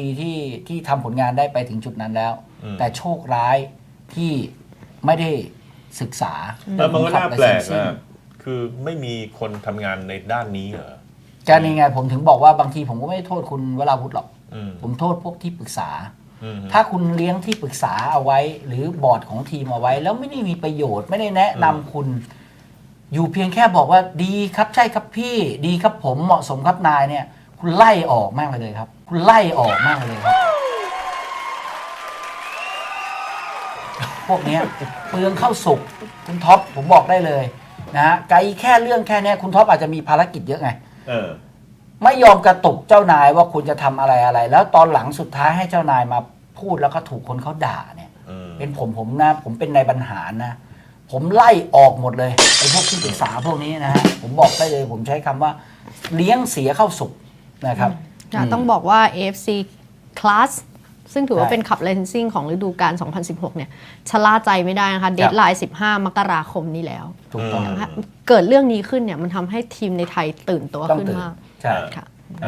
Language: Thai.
ปีที่ที่ทำผลงานได้ไปถึงจุดนั้นแล้ว อืม แต่โชคร้ายที่ไม่ได้ศึกษาแล้วมันก็น่าแปลกเรื่องของขับนะ license คือไม่มีคนทำงานในด้านนี้เหรอก็นี่ไงผมถึงบอกว่าบางทีผมก็ไม่ได้โทษคุณวราวุธหรอก อืมผมโทษพวกที่ปรึกษา อืม ถ้าคุณเลี้ยงที่ปรึกษาเอาไว้ หรือบอร์ดของทีมเอาไว้ แล้วไม่ได้มีประโยชน์ไม่ได้แนะนำคุณ อยู่เพียงแค่บอกว่าดีครับใช่ครับพี่ ดีครับผมเหมาะสมครับนายเนี่ย คุณไล่ออกมากไปเลยครับ คุณไล่ออกมากไปเลยครับ พวกเนี้ยเปลืองเข้าสุกคุณท็อปผมบอกได้เลยนะฮะไกลแค่เรื่องแค่เนี้ยคุณท็อปอาจจะมีภารกิจเยอะไง เออ ไม่ยอมกระตุกเจ้านายว่าคุณจะทำอะไรอะไร แล้วตอนหลังสุดท้ายให้เจ้านายมาพูดแล้วก็ถูกคนเขาด่าเนี่ย อืมเป็นผมผมนะ ผมเป็นนายบรรหารนะ ผมไล่ออกหมดเลยไอ้พวกที่ปรึกษาพวกนี้นะฮะผมบอกได้เลย ผมใช้คำว่า เลี้ยงเสียเข้าสุก นะครับค่ะมต้องบอกว่า AFC Class ซึ่งถือว่าใช่เป็นขับ licensing ของฤดูกาล 2016 เนี่ยชะล่าใจไม่ได้นะคะ เดทไลน์ 15 มกราคมนี้แล้ว ถูกต้องนะคะเกิดเรื่องนี้ขึ้นเนี่ยมันทำให้ทีมในไทยตื่นตัวต้องขึ้นตื่นมาก ใช่ค่ะ